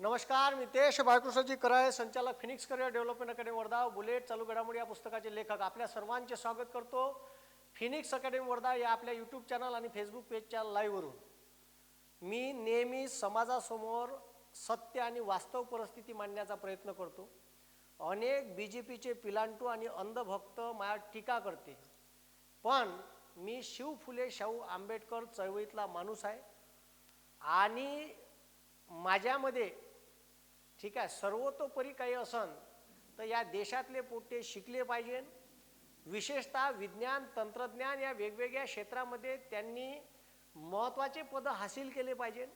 नमस्कार मी तेश बाळकृष्णजी कराळे संचालक phoenix career development academy Wardha bullet चालू घडामोडी या पुस्तकाचे लेखक. आपल्या सर्वांचे स्वागत करतो फिनिक्स अकॅडमी वर्धा या आपल्या यूट्यूब चॅनल आणि फेसबुक पेजच्या लाईव्हवरून मी नेहमी समाजासमोर सत्य आणि वास्तव परिस्थिती मांडण्याचा प्रयत्न करतो. अनेक बी जे पीचे पिलांटू आणि अंधभक्त माझ्या टीका करते. पण मी शिव फुले शाहू आंबेडकर चळवळीतला माणूस आहे. आणि माझ्यामध्ये ठीक आहे सर्वतोपरी काही असन तर या देशातले पोट्टे शिकले पाहिजे. विशेषतः विज्ञान तंत्रज्ञान या वेगवेगळ्या क्षेत्रामध्ये त्यांनी महत्त्वाचे पदं हासिल केले पाहिजे.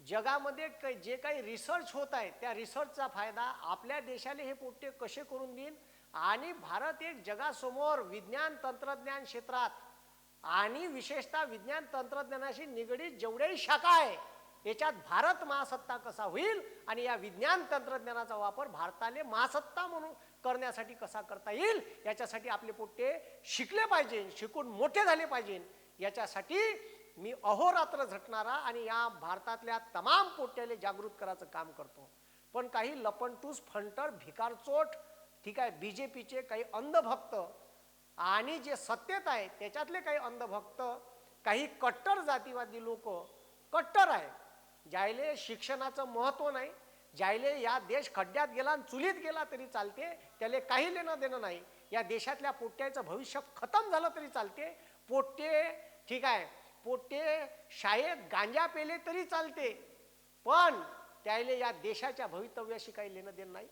जगामध्ये क जे काही रिसर्च होत आहे त्या रिसर्चचा फायदा आपल्या देशाला हे पोट्टे कसे करून देईन? आणि भारत एक जगासमोर विज्ञान तंत्रज्ञान क्षेत्रात आणि विशेषतः विज्ञान तंत्रज्ञानाशी निगडीत जेवढ्याही शाखा आहे याच्यात भारत महासत्ता कसा होईल आणि या विज्ञान तंत्रज्ञानाचा वापर भारताने महासत्ता म्हणून करण्यासाठी कसा करता येईल याच्यासाठी आपले पोट्टे शिकले पाहिजे शिकून मोठे झाले पाहिजे. याच्यासाठी मी अहोरात्र झटणारा आणि या भारतातल्या तमाम पोट्याले जागृत करायचं काम करतो. पण काही लपणटूस फंटर भिकारचोट ठीक आहे बी जे पीचे काही अंधभक्त आणि जे सत्तेत आहे त्याच्यातले काही अंधभक्त काही कट्टर जातीवादी लोक कट्टर आहे ज्यायले शिक्षणाचं महत्त्व नाही ज्यायले या देश खड्ड्यात गेला आणि चुलीत गेला तरी चालते त्याला काही लेणं देणं नाही. या देशातल्या पोट्ट्याचं भविष्य खतम झालं तरी चालते. पोट्टे ठीक आहे पोट्टे शाळेत गांजा पेले तरी चालते पण त्याले या देशाच्या भवितव्याशी काही लेणं देणं नाही.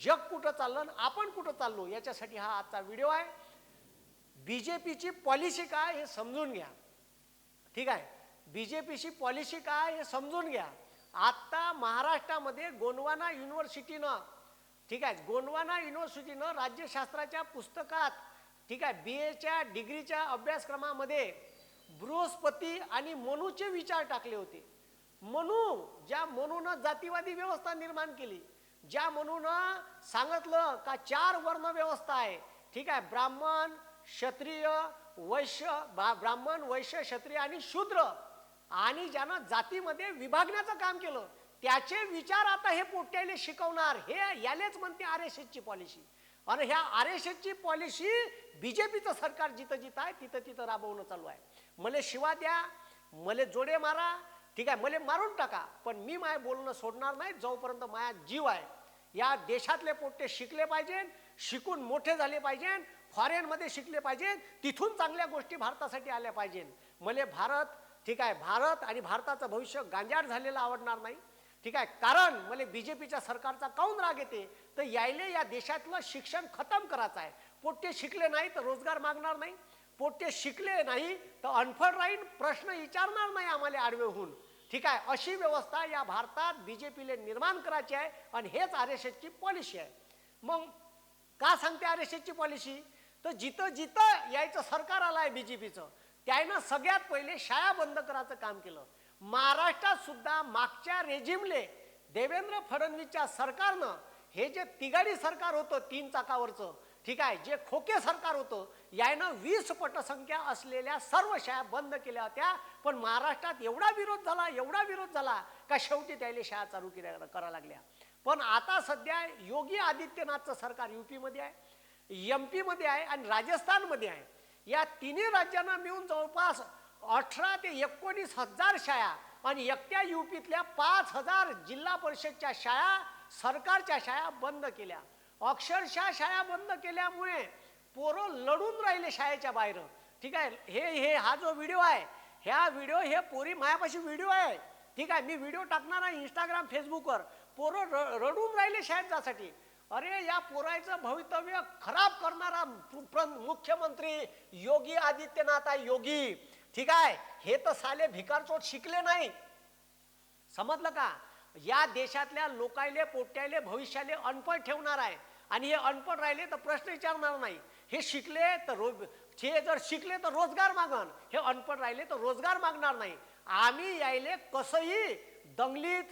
जग कुठं चाललं आणि आपण कुठं चाललो याच्यासाठी हा आजचा व्हिडिओ आहे. बी जे पीची पॉलिसी काय हे समजून घ्या. ठीक आहे बी जे पीची पॉलिसी काय हे समजून घ्या. आत्ता महाराष्ट्रामध्ये गोंडवाना युनिव्हर्सिटीनं ठीक आहे गोंडवाना युनिव्हर्सिटीनं राज्यशास्त्राच्या पुस्तकात ठीक आहे बी एच्या डिग्रीच्या अभ्यासक्रमामध्ये बृहस्पती आणि मनूचे विचार टाकले होते. मनू ज्या मनूनं जातीवादी व्यवस्था निर्माण केली ज्या मनूनं सांगितलं का चार वर्ण व्यवस्था आहे ठीक आहे ब्राह्मण क्षत्रिय वैश्य ब्राह्मण वैश्य क्षत्रिय आणि शूद्र आणि ज्यानं जातीमध्ये विभागण्याचं काम केलं त्याचे विचार आता हे पोट्याले शिकवणार. हे यालेच म्हणते आर एस एसची पॉलिसी. आणि ह्या आर एस एसची पॉलिसी बीजेपीचं सरकार जिथं जिथं आहे तिथं तिथं राबवणं चालू आहे. मले शिवा द्या मले जोडे मारा ठीक आहे मले मारून टाका. पण मी माय बोलणं सोडणार नाही जोपर्यंत माया जीव आहे. या देशातले पोट्टे शिकले पाहिजे शिकून मोठे झाले पाहिजे फॉरेनमध्ये शिकले पाहिजे तिथून चांगल्या गोष्टी भारतासाठी आल्या पाहिजे. मले भारत ठीक आहे भारत आणि भारताचं भविष्य गांजाड झालेलं आवडणार नाही. ठीक आहे कारण मला बी जे पीच्या सरकारचा काऊन राग येते? तर यायले या देशातलं शिक्षण खतम करायचं आहे. पोट्टे शिकले नाही तर रोजगार मागणार नाही. पोट्टे शिकले नाही तर अनफड राहील प्रश्न विचारणार नाही आम्हाला आडवे होऊन ठीक आहे अशी व्यवस्था या भारतात बी जे पीला निर्माण करायची आहे आणि हेच आर एस एसची पॉलिसी आहे. मग का सांगते आर एस एसची पॉलिसी? तर जिथं जिथं यायचं सरकार आलं आहे बी जे पीचं त्यानं सगळ्यात पहिले शाळा बंद करायचं काम केलं. महाराष्ट्रात सुद्धा मागच्या रेजिमले देवेंद्र फडणवीसच्या सरकारनं हे जे तिगाडी सरकार होतं तीन चाकावरचं ठीक आहे जे खोके सरकार होतं यानं वीस पटसंख्या असलेल्या सर्व शाळा बंद केल्या होत्या. पण महाराष्ट्रात एवढा विरोध झाला एवढा विरोध झाला का शेवटी त्याला शाळा चालू केल्या करा लागल्या. पण आता सध्या योगी आदित्यनाथचं सरकार युपीमध्ये आहे एम पीमध्ये आहे आणि राजस्थानमध्ये आहे. या तिन्ही राज्यांना मिळून जवळपास अठरा ते एकोणीस हजार शाळा आणि एकट्या युपीतल्या पाच हजार जिल्हा परिषदच्या शाळा सरकारच्या शाळा बंद केल्या. अक्षरशः शाळा बंद केल्यामुळे पोरं लढून राहिले शाळेच्या बाहेर. ठीक आहे हे हे हा जो व्हिडिओ आहे ह्या व्हिडिओ हे पोरी मायापाशी व्हिडिओ आहे. ठीक आहे मी व्हिडिओ टाकणार आहे इंस्टाग्राम फेसबुकवर पोरं र- रडून राहिले शाळेत जासाठी. अरे या पोरायचं भवितव्य खराब करणारा मुख्यमंत्री योगी आदित्यनाथ आहे योगी. ठीक आहे? हे तर साले भिकारचोट शिकले नाही. समजलं का? या देशातल्या लोकायले पोट्याले भविष्याले अनपण ठेवणार आहे. आणि हे अनपण राहिले तर प्रश्न विचारणार नाही. हे शिकले तर रोज हे जर शिकले तर रोजगार मागण हे अनपण राहिले तर रोजगार मागणार नाही. आम्ही यायले कसंही दंगलीत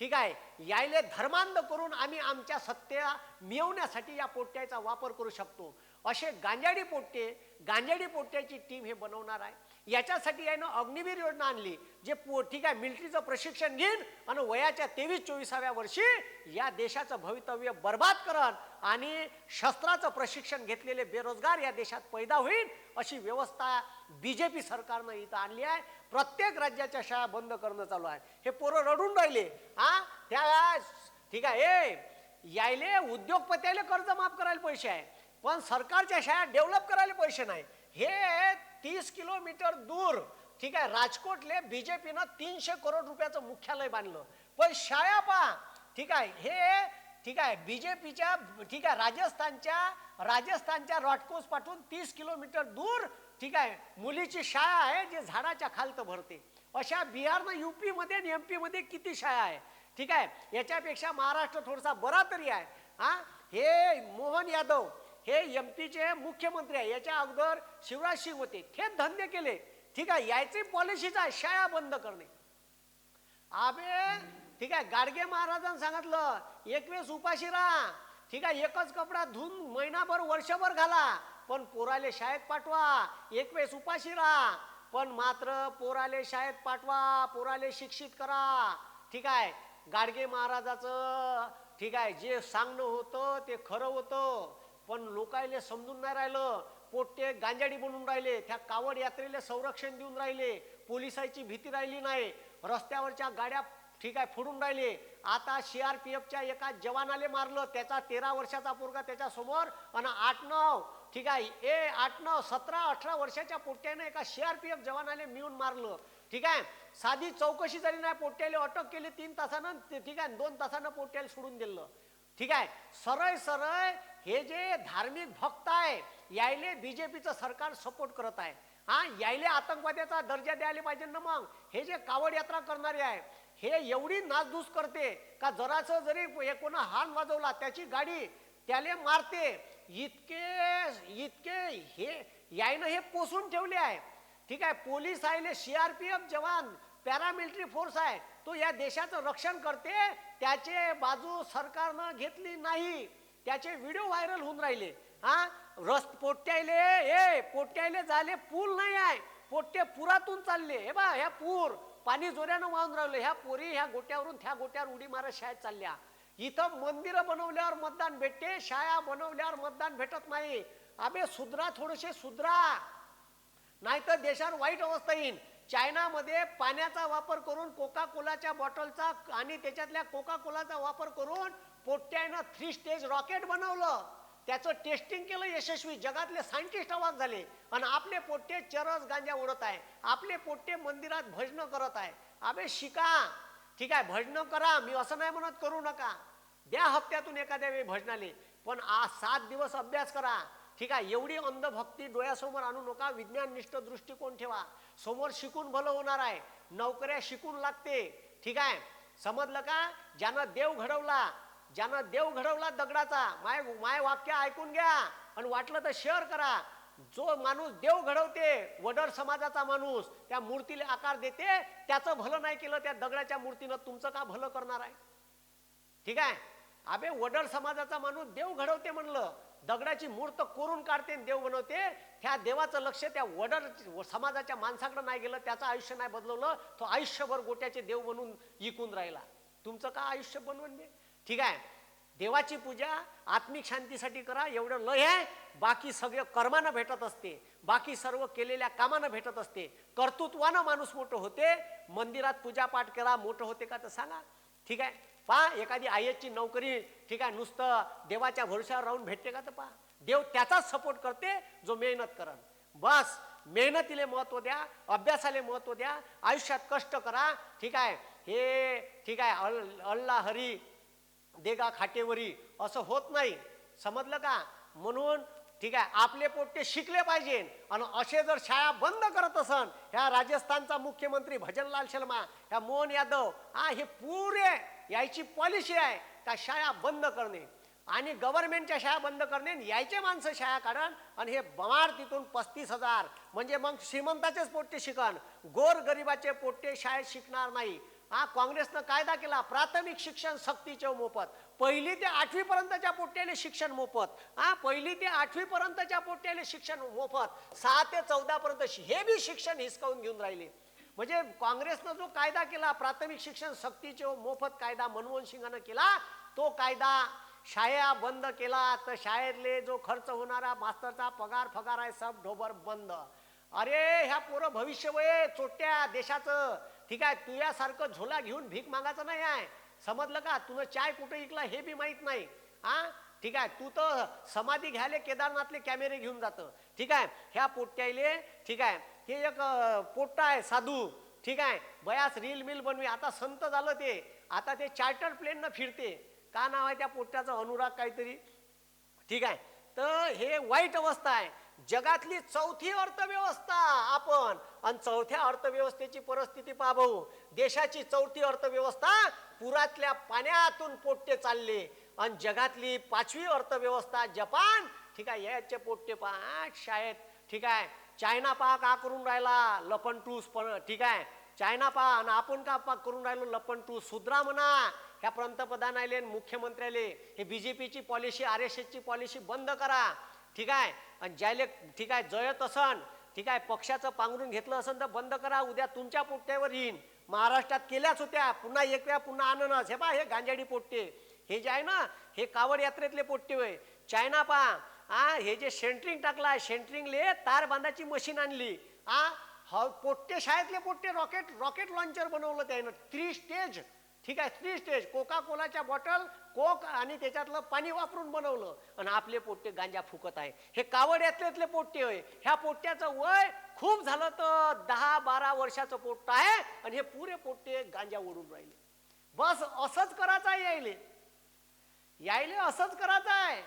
ठीक आहे? यायले धर्मांध करून आम्ही आमच्या सत्या मिळवण्यासाठी या पोट्याचा वापर करू शकतो. असे गांजाडी पोट्टे गांजाडी पोट्ट्याची टीम हे बनवणार आहे. याच्यासाठी यानं अग्निवीर योजना आणली जे पो ठीक आहे मिलिटरीचं प्रशिक्षण घेईन आणि वयाच्या तेवीस चोवीसाव्या वर्षी या देशाचं भवितव्य बर्बाद करन आणि शस्त्राचं प्रशिक्षण घेतलेले बेरोजगार या देशात पैदा होईल अशी व्यवस्था बी जे पी सरकारनं इथं आणली आहे. प्रत्येक राज्याच्या शाळा बंद करणं चालू आहे. हे पोरं रडून राहिले. हा? त्या ठीक आहे यायले उद्योगपत्याला कर्ज माफ करायला पैसे आहे पण सरकारच्या शाळा डेव्हलप करायला पैसे नाही. हे तीस किलोमीटर दूर ठीक आहे राजकोटले बीजेपीनं तीनशे करोड रुपयाचं मुख्यालय बांधलं. पण शाळा पहा ठीक आहे हे ठीक आहे बीजेपीच्या ठीक आहे राजस्थानच्या राजस्थानच्या रॉटकोस पाठवून तीस किलोमीटर दूर ठीक आहे मुलीची शाळा आहे जे झाडाच्या खालत भरते. अशा बिहारनं युपीमध्ये आणि एमपी मध्ये किती शाळा आहे? ठीक आहे याच्यापेक्षा महाराष्ट्र थोडासा बरा तरी आहे. हा? हे मोहन यादव हे एम पीचे मुख्यमंत्री आहे. याच्या अगोदर शिवराज सिंग होते. थेट धंदे केले. ठीक आहे याची पॉलिसीच आहे शाळा बंद करणे. आबे ठीक आहे गाडगे महाराजांनी सांगितलं एक उपाशी राहा. ठीक आहे एकच कपडा धुवून महिनाभर वर्षभर घाला. पण पोराले शाळेत पाठवा. एकवेळेस उपाशी राहा. पण मात्र पोराले शाळेत पाठवा. पोराले शिक्षित करा. ठीक आहे गाडगे महाराजाचं ठीक आहे जे सांगणं होतं ते खरं होतं. पण लोकायले समजून नाही राहिलं. पोट्टे गांजाडी बनून राहिले. त्या कावड यात्रेला संरक्षण देऊन राहिले. पोलिसाची भीती राहिली नाही. रस्त्यावरच्या गाड्या ठीक आहे फोडून राहिले. आता सीआरपीएफच्या एका जवानाले मारलं. त्याचा तेरा वर्षाचा पोरगा त्याच्यासमोर आणि आठ नऊ ठीक आहे ए आठ नऊ सतरा अठरा वर्षाच्या पोट्ट्याने एका सी आर पी एफ जवानाले मिळून मारलं. ठीक आहे साधी चौकशी जरी नाही पोट्ट्याला अटक केली तीन तासानं ते- ठीक आहे दोन तासानं पोट्ट्याला सोडून दिलं. ठीक आहे? सरळ सरळ हे जे धार्मिक भक्त आहे यायले बीजेपीचं सरकार सपोर्ट करत आहे. हा यायले आतंकवाद्याचा दर्जा द्यायला पाहिजे ना मग? हे जे कावड यात्रा करणारे आहे हे एवढी नासधूस करते का जरासं जरी हे कोणा हान वाजवला त्याची गाडी त्याले मारते. इतके इतके हे यायनं हे पोसून ठेवले आहे. ठीक आहे? पोलीस आहे सीआरपीएफ जवान पॅरामिलिटरी फोर्स आहे. तो या देशाचं रक्षण करते त्याचे बाजू सरकारनं घेतली नाही त्याचे व्हिडिओ व्हायरल होऊन राहिले. हा? रस्त पोट्याले ए पोट्याले झाले पूल नाही आहे. पोट्टे पुरातून चालले. हे बा ह्या पूर पाणी जोऱ्यानं वाहून राहिले. ह्या पोरी ह्या गोट्यावरून त्या गोट्यावर उडी मारत शाळेत चालल्या. इथं मंदिरं बनवल्यावर मतदान भेटते शाळा बनवल्यावर मतदान भेटत नाही. अबे सुधरा थोडेसे सुधरा. नाहीतर देशावर वाईट अवस्था येईल चायनामध्ये पाण्याचा वापर करून कोका कोलाच्या बॉटलचा आणि त्याच्यातल्या कोका कोलाचा वापर करून पोट्ट्यानं थ्री स्टेज रॉकेट बनवलं. त्याचं टेस्टिंग केलं यशस्वी. जगातले सायंटिस्ट आवाज झाले. आणि आपले पोट्टे चरस गांजा उडत आहे. आपले पोट्टे मंदिरात भजनं करत आहे. अबे शिका. ठीक आहे भजनं करा. मी असं नाही म्हणत करू नका. द्या हप्त्यातून एखाद्या वेळी भजनाले. पण आज सात दिवस अभ्यास करा. ठीक आहे एवढी अंधभक्ती डोळ्यासमोर आणू नका विज्ञाननिष्ठ दृष्टिकोन ठेवा. समोर शिकून भलं होणार आहे नोकऱ्या शिकून लागते. ठीक आहे समजलं का? ज्यानं देव घडवला ज्यानं देव घडवला दगडाचा माय माय वाक्य ऐकून घ्या आणि वाटलं तर शेअर करा. जो माणूस देव घडवते वडर समाजाचा माणूस त्या मूर्तीला आकार देते त्याचं भलं नाही केलं त्या दगडाच्या मूर्तीनं तुमचं का भलं करणार आहे? ठीक आहे अबे वडर समाजाचा माणूस देव घडवते म्हणलं दगडाची मूर्त कोरून काढते देव बनवते. त्या देवाचं लक्ष त्या वडर समाजाच्या माणसाकडे नाही गेलं त्याचं आयुष्य नाही बदलवलं तो आयुष्यभर गोट्याचे देव बनून इकून राहिला. तुमचं का आयुष्य बनवून दे? ठीक आहे. देवाची पूजा आत्मिक शांतीसाठी करा एवढं लय आहे. बाकी सगळं कर्मानं भेटत असते. बाकी सर्व केलेल्या कामानं भेटत असते. कर्तृत्वानं माणूस मोठं होते. मंदिरात पूजापाठ करा मोठं होते का तर सांगा. ठीक आहे. पहा एखादी आयची नोकरी ठीक आहे नुसतं देवाच्या भरोश्यावर राहून भेटते का तर पहा देव त्याचाच सपोर्ट करते जो मेहनत करन. बस मेहनतीले महत्त्व द्या अभ्यासाले महत्त्व द्या आयुष्यात कष्ट करा ठीक आहे. हे ठीक आहे अल अल्ला हरी देगा खाटेवरी असं होत नाही. समजलं का? म्हणून ठीक आहे आपले पोटे शिकले पाहिजे. आणि असे जर शाळा बंद करत असन ह्या राजस्थानचा मुख्यमंत्री भजनलाल शर्मा ह्या मोहन यादव हा हे पुरे यायची पॉलिसी आहे त्या शाळा बंद करणे. आणि गव्हर्नमेंटच्या शाळा बंद करणे यायचे माणसं शाळा काढण आणि हे बमार तिथून पस्तीस हजार. म्हणजे मग श्रीमंताचेच पोट्टे शिकण गोर गरिबाचे पोट्टे शाळेत शिकणार नाही. हा काँग्रेसनं कायदा केला. प्राथमिक शिक्षण सक्तीचे मोफत. पहिली ते आठवीपर्यंतच्या पोट्याले शिक्षण मोफत. हा पहिली ते आठवीपर्यंतच्या पोट्याले शिक्षण मोफत. सहा ते चौदापर्यंत हे बी शिक्षण हिसकावून घेऊन राहिले. म्हणजे काँग्रेसनं जो कायदा केला प्राथमिक शिक्षण सक्तीचे मोफत कायदा मनमोहन सिंगानं केला तो कायदा शाळा बंद केला तर शाळेतले जो खर्च होणारा मास्तरचा पगार फगार आहे सब ढोबर बंद. अरे ह्या पोरं भविष्य वय चोट्या देशाचं ठीक आहे तुझ्यासारखं झोला घेऊन भीक मागायचं नाही आहे. समजलं का? तुला चाय कुठं इकला हे बी माहीत नाही. हा ठीक आहे तू तर समाधी घ्यायला केदारनाथले कॅमेरे घेऊन जातं. ठीक आहे ह्या पोट्याले ठीक आहे हे एक पोट्टा आहे साधू. ठीक आहे? बयास रील मिल बनवी. आता संत झालं ते. आता ते चार्टर प्लेननं फिरते. का नाव आहे त्या पोट्ट्याचा? अनुराग काहीतरी. ठीक आहे? तर हे वाईट अवस्था आहे. जगातली चौथी अर्थव्यवस्था आपण. आणि चौथ्या अर्थव्यवस्थेची परिस्थिती पहा. भाऊ देशाची चौथी अर्थव्यवस्था पुरातल्या पाण्यातून पोट्टे चालले. आणि जगातली पाचवी अर्थव्यवस्था जपान. ठीक आहे? याचे पोट्टे पाच शाळेत. ठीक आहे? चायना पहा का करून राहिला? लपन टूस पण ठीक आहे. चायना पहा आणि आपण का पा करून राहिलो लपन टूस? सुधरा म्हणा. ह्या पंतप्रधान आले आणि मुख्यमंत्र्याले हे बीजेपीची पॉलिसी आर एस एसची पॉलिसी बंद करा. ठीक आहे? आणि ज्याले ठीक आहे जयत असन ठीक आहे पक्षाचं पांघरून घेतलं असन तर बंद करा. उद्या तुमच्या पोट्ट्यावर येईन. महाराष्ट्रात केल्याच होत्या. पुन्हा एक वेळा पुन्हा आणनच हे पा हे गांजाडी पोट्टे. हे जे आहे ना हे कावड यात्रेतले पोट्टे होय. चायना पहा हा हे जे सेंटरिंग टाकला सेंटरिंगले तार बांधाची मशीन आणली. हा हा पोट्टे शाळेतले पोट्टे रॉकेट रॉकेट लॉन्चर बनवलं त्यानं. थ्री स्टेज ठीक आहे थ्री स्टेज कोका कोलाच्या बॉटल कोक आणि त्याच्यातलं पाणी वापरून बनवलं. आणि आपले पोट्टे गांजा फुकत आहे. हे कावड यात्रेतले पोट्टे होय. ह्या पोट्ट्याचं वय खूप झालं तर दहा बारा वर्षाचं पोट्ट आहे आणि हे पुरे पोट्टे गांजा ओढून राहिले. बस असंच करायचं आहे यायले. यायले असंच करायचं आहे.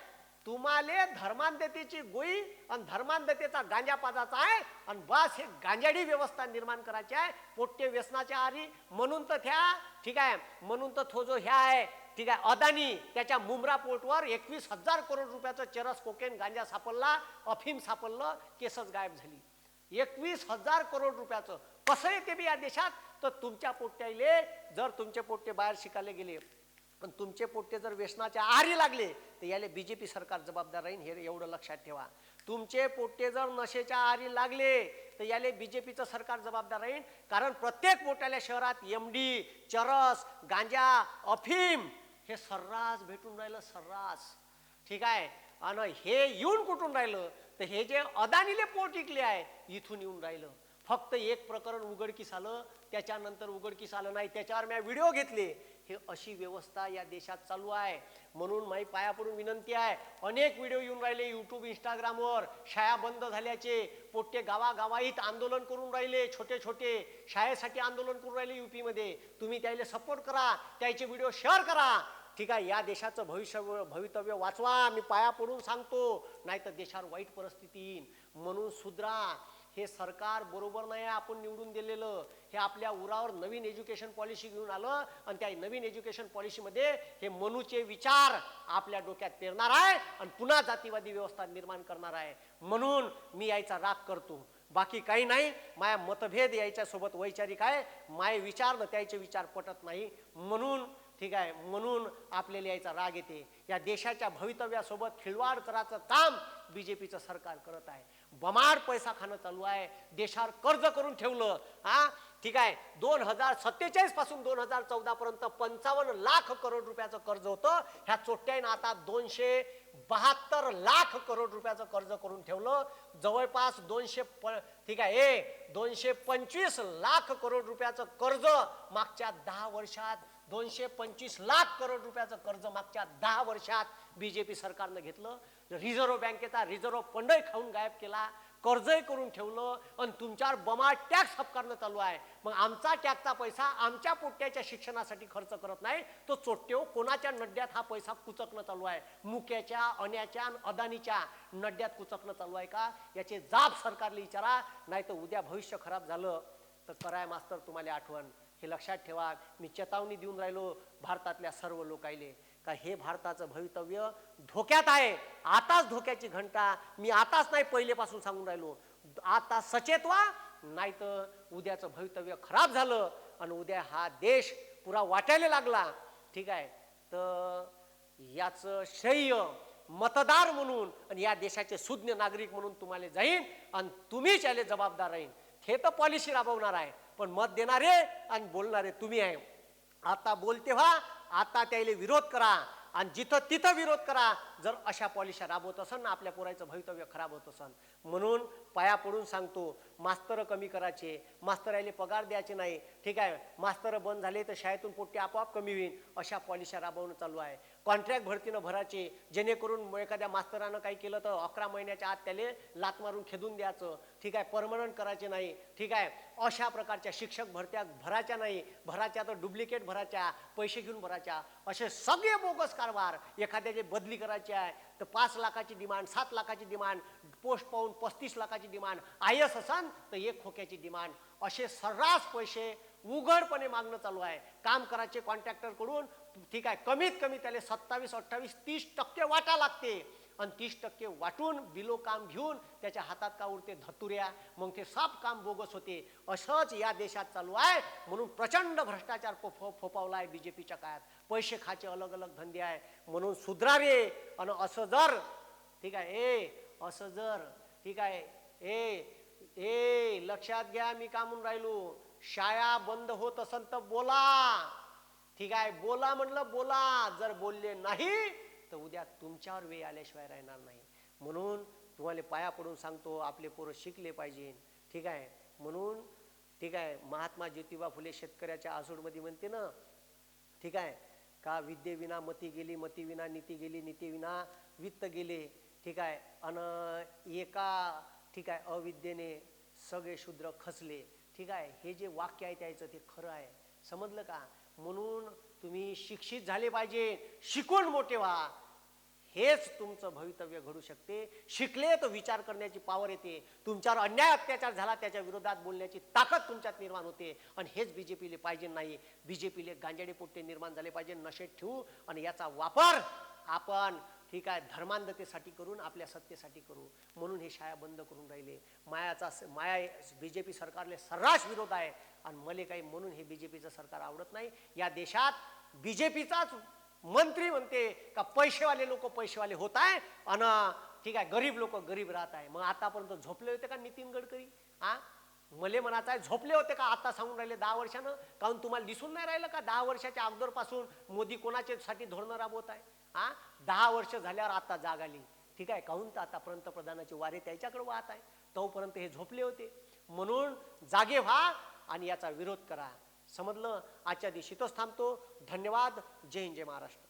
तुम्हाला धर्मांधतेची गोळी आणि धर्मांधतेचा गांजा पाजाचा आहे आणि बस हे गांजाडी व्यवस्था निर्माण करायची आहे. पोट्टे व्यसनाच्या आरी म्हणून तर त्या ठीक आहे म्हणून तर थो जो ह्या आहे ठीक आहे अदानी त्याच्या मुंब्रा पोर्टवर एकवीस हजार करोड रुपयाचं चरस कोकेन गांजा सापडला अफीम सापडलं केसच गायब झाली. एकवीस हजार करोड रुपयाचं कसं येते बी या देशात? तर तुमच्या पोट्याले जर तुमचे पोट्टे बाहेर शिकायला गेले पण तुमचे पोट्टे जर व्यसनाच्या आहारी लागले तर याला बीजेपी सरकार जबाबदार राहील हे एवढं लक्षात ठेवा. तुमचे पोट्टे जर नशेच्या आहारी लागले तर याले बीजेपीचं सरकार जबाबदार राहील कारण प्रत्येक मोठ्याल्या शहरात एम डी चरस गांजा अफीम हे सर्रास भेटून राहिलं सर्रास. ठीक आहे? आणि हे येऊन कुठून राहिलं? तर हे जे अदानीले पोट इकले आहे इथून येऊन राहिलं. फक्त एक प्रकरण उघडकीस आलं त्याच्यानंतर उघडकीस आलं नाही त्याच्यावर मी व्हिडिओ घेतले. हे अशी व्यवस्था या देशात चालू आहे. म्हणून माही पाया पडून विनंती आहे. अनेक व्हिडिओ येऊन राहिले युट्यूब इंस्टाग्रामवर शाळा बंद झाल्याचे पोट्टे गावागावाईत आंदोलन करून राहिले. छोटे छोटे शाळेसाठी आंदोलन करून राहिले युपीमध्ये. तुम्ही त्याला सपोर्ट करा. त्याचे व्हिडिओ शेअर करा. ठीक आहे या देशाचं भविष्य भवितव्य वाचवा. मी पाया पडून सांगतो. नाही तर देशावर वाईट परिस्थिती येईन. म्हणून सुधरा हे सरकार बरोबर नाही आपण निवडून दिलेलं. हे आपल्या उरावर नवीन एज्युकेशन पॉलिसी घेऊन आलं आणि त्या नवीन एज्युकेशन पॉलिसीमध्ये हे मनूचे विचार आपल्या डोक्यात पेरणार आहे आणि पुन्हा जातीवादी व्यवस्था निर्माण करणार आहे. म्हणून मी यायचा राग करतो. बाकी काही नाही. माया मतभेद यायच्यासोबत वैचारिक आहे. माय विचार न त्याचे विचार पटत नाही. म्हणून ठीक आहे म्हणून आपल्याला यायचा राग येते. या देशाच्या भवितव्यासोबत खिळवाड करायचं काम बीजेपीचं सरकार करत आहे. बमाड पैसा खाणं चालू आहे. देशावर कर्ज करून ठेवलं. हा? ठीक आहे. दोन हजार सत्तेचाळीसपासून दोन हजार चौदा पर्यंत पंचावन्न लाख करोड रुपयाचं कर्ज होतं. ह्या चोट्यानं आता दोनशे बहात्तर लाख करोड रुपयाचं कर्ज करून ठेवलं. जवळपास दोनशे प ठीक आहे ए दोनशे पंचवीस लाख करोड रुपयाचं कर्ज मागच्या दहा वर्षात दोनशे पंचवीस लाख करोड रुपयाचं कर्ज मागच्या दहा वर्षात बीजेपी सरकारनं घेतलं. रिझर्व्ह बँकेचा रिझर्व्ह फंडही खाऊन गायब केला. कर्जही करून ठेवलं. आणि तुमच्यावर बमा टॅक्स हपकारणं चालू आहे. मग आमचा टॅक्सचा पैसा आमच्या पोट्याच्या शिक्षणासाठी खर्च करत नाही. तो चोट्टेव कोणाच्या नड्यात हा पैसा कुचकणं चालू आहे? मुक्याच्या अण्याच्या आणि अदानीच्या नड्यात कुचकणं चालू आहे का? याचे जाब सरकारला विचारा. नाही तर उद्या भविष्य खराब झालं. तर कराय मास्तर तुम्हाला आठवण. हे लक्षात ठेवा मी चेतावणी देऊन राहिलो भारतातल्या सर्व लोकायले का हे भारताचं भवितव्य धोक्यात आहे. आताच धोक्याची घंटा मी आताच नाही पहिलेपासून सांगून राहिलो. आता सचेत व्हा नाही तर उद्याचं भवितव्य खराब झालं आणि उद्या हा देश पुरा वाटायला लागला. ठीक आहे? तर याचं श्रेय मतदार म्हणून आणि या देशाचे सुज्ञ नागरिक म्हणून तुम्हाला जाईन आणि तुम्हीच याले जबाबदार राहीन. हे तर पॉलिसी राबवणार आहे. पण मत देणारे आणि बोलणारे तुम्ही आहे. आता बोलते व्हा आता त्याला विरोध करा आणि जिथं तिथं विरोध करा जर अशा पॉलिशा राबवत असन ना आपल्या पोराचं भवितव्य खराब होत असन. म्हणून पाया पडून सांगतो मास्तर कमी करायचे मास्तर यायले पगार द्यायचे नाही ठीक आहे मास्तर बंद झाले तर शाळेतून पोट्टे आपोआप कमी होईल अशा पॉलिशा राबवणं चालू आहे. कॉन्ट्रॅक्ट भरतीनं भरायचे जेणेकरून एखाद्या मास्तरानं काही केलं तर अकरा महिन्याच्या आत त्याले लात मारून खेदून द्यायचं. ठीक आहे परमनंट करायचे नाही. ठीक आहे अशा प्रकारच्या शिक्षक भरत्या भरायच्या नाही. भराच्या तर डुप्लिकेट भरायच्या पैसे घेऊन भरायच्या. असे सगळे बोगस कारभार एखाद्याचे बदली करायची आहे तर पाच लाखाची डिमांड सात लाखाची डिमांड पोस्ट पाहून पस्तीस लाखाची डिमांड आय एस असन तर एक खोक्याची डिमांड. असे सर्रास पैसे उघडपणे मागणं चालू आहे. काम करायचे कॉन्ट्रॅक्टरकडून ठीक आहे कमीत कमी त्याला सत्तावीस अठ्ठावीस तीस टक्के वाटा लागते. आणि तीस टक्के वाटून बिलो काम घेऊन त्याच्या हातात का उरते धतुऱ्या. मग ते साफ काम बोगस होते. असंच या देशात चालू आहे. म्हणून प्रचंड भ्रष्टाचार फो फोपावला आहे बीजेपीच्या काळात. पैसे खाचे अलग अलग धंदे आहे. म्हणून सुधरावे आणि असं जर ठीक आहे ए असं जर ठीक आहे ए ए लक्षात घ्या मी का म्हणून राहिलो. शाळा बंद होत असेल तर बोला. ठीक आहे बोला म्हणलं बोला. जर बोलले नाही तर उद्या तुमच्यावर वेळ आल्याशिवाय राहणार नाही. म्हणून तुम्हाला पाया पडून सांगतो आपले पोरं शिकले पाहिजे. ठीक आहे? म्हणून ठीक आहे महात्मा ज्योतिबा फुले शेतकऱ्याच्या आसूडमध्ये म्हणते ना ठीक आहे का विद्येविना मती गेली मतीविना नीती गेली नीतीविना वित्त गेले. ठीक आहे? अन एका ठीक आहे अविद्येने सगळे शूद्र खचले ठीक आहे? हे जे वाक्य आहे त्याचं ते खरं आहे. समजलं का? म्हणून तुम्ही शिक्षित झाले पाहिजे शिकून मोठे व्हा. हेच तुमचं भवितव्य घडू शकते. शिकले तर विचार करण्याची पावर येते. तुमच्यावर अन्याय अत्याचार झाला त्याच्या विरोधात बोलण्याची ताकद तुमच्यात निर्माण होते. आणि हेच बीजेपीले पाहिजे नाही. बीजेपीले गांजाडे पोट्टे निर्माण झाले पाहिजे. नशेत ठेवू आणि याचा वापर आपण ठीक आहे धर्मांधतेसाठी करून आपल्या सत्तेसाठी करू. म्हणून हे शाळा बंद करून राहिले. मायाचा माया बी जे पी सरकारले सर्रास विरोध आहे. आणि मले काही म्हणून हे बी जे पीचं सरकार आवडत नाही. या देशात बी जे पीचाच मंत्री म्हणते का पैसेवाले लोक पैसेवाले होत आहे आणि ठीक आहे गरीब लोक गरीब राहत आहे. मग आतापर्यंत झोपले होते का नितीन गडकरी? हा मले म्हणायचं आहे झोपले होते का आता सांगून राहिले दहा वर्षानं? कारण तुम्हाला दिसून नाही राहिलं का दहा वर्षाच्या अगोदरपासून मोदी कोणाच्यासाठी साठी धोरणं राबवत आहे? हा? दहा वर्ष झाल्यावर आता जाग आली. ठीक आहे काहून तर आता पंतप्रधानाचे वारे त्याच्याकडे वाहत आहे? तोपर्यंत हे झोपले होते. म्हणून जागे व्हा आणि याचा विरोध करा. समजलं? आजच्या दिवशी इथंच थांबतो. धन्यवाद. जय हिंद जय महाराष्ट्र.